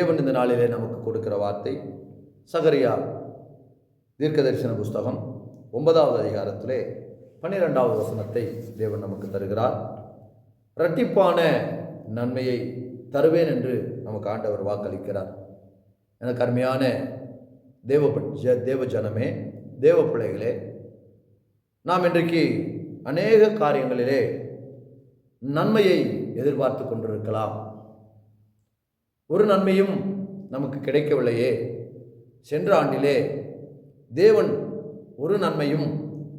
தேவன் இந்த நாளிலே நமக்கு கொடுக்கிற வார்த்தை சகரியா தீர்க்கதரிசன புஸ்தகம் ஒன்பதாவது அதிகாரத்திலே பன்னிரெண்டாவது வசனத்தை தேவன் நமக்கு தருகிறார். இரட்டிப்பான நன்மையை தருவேன் என்று நமக்கு ஆண்டவர் வாக்களிக்கிறார். எனக்கு அருமையான தேவ தேவ ஜனமே தேவ பிள்ளைகளே நாம் இன்றைக்கு அநேக காரியங்களிலே நன்மையை எதிர்பார்த்து கொண்டிருக்கலாம். ஒரு நன்மையும் நமக்கு கிடைக்கவில்லையே. சென்ற ஆண்டிலே தேவன் ஒரு நன்மையும்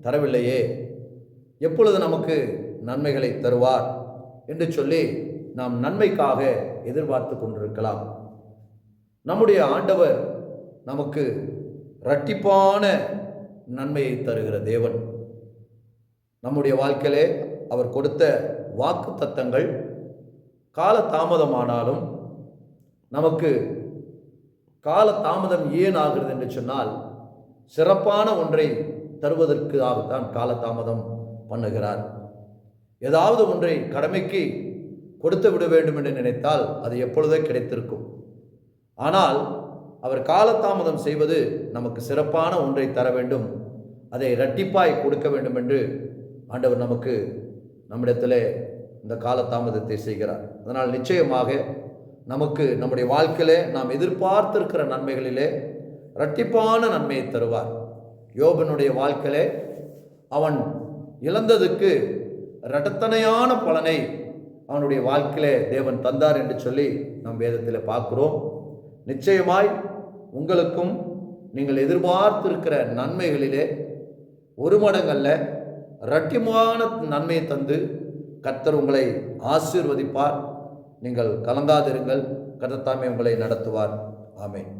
தரவில்லையே. எப்பொழுது நமக்கு நன்மைகளை தருவார் என்று சொல்லி நாம் நன்மைக்காக எதிர்பார்த்து கொண்டிருக்கலாம். நம்முடைய ஆண்டவர் நமக்கு இரட்டிப்பான நன்மையை தருகிற தேவன். நம்முடைய வாழ்க்கையிலே அவர் கொடுத்த வாக்கு தத்தங்கள் கால தாமதமானாலும் நமக்கு கால தாமதம் ஏன் ஆகிறது என்று சொன்னால் சிறப்பான ஒன்றை தருவதற்காகத்தான் காலதாமதம் பண்ணுகிறார். ஏதாவது ஒன்றை கடமைக்கு கொடுத்து விட வேண்டும் என்று நினைத்தால் அது எப்பொழுதே கிடைத்திருக்கும். ஆனால் அவர் காலதாமதம் செய்வது நமக்கு சிறப்பான ஒன்றை தர வேண்டும். அதை இரட்டிப்பாய் கொடுக்க வேண்டும் என்று ஆண்டவர் நமக்கு நம்மிடத்தில் இந்த காலதாமதத்தை செய்கிறார். அதனால் நிச்சயமாக நமக்கு நம்முடைய வாழ்க்கையிலே நாம் எதிர்பார்த்திருக்கிற நன்மைகளிலே இரட்டிப்பான நன்மையை தருவார். யோபனுடைய வாழ்க்கையிலே அவன் இழந்ததுக்கு இரட்டத்தனையான பலனை அவனுடைய வாழ்க்கையிலே தேவன் தந்தார் என்று சொல்லி நம் வேதத்தில் பார்க்கிறோம். நிச்சயமாய் உங்களுக்கும் நீங்கள் எதிர்பார்த்திருக்கிற நன்மைகளிலே ஒரு மடங்கல்ல இரட்டிமான நன்மையை தந்து கர்த்தர் உங்களை ஆசீர்வதிப்பார். நீங்கள் கலங்காதிருங்கள் கர்த்தத்தாமே உங்களை நடத்துவார். ஆமேன்.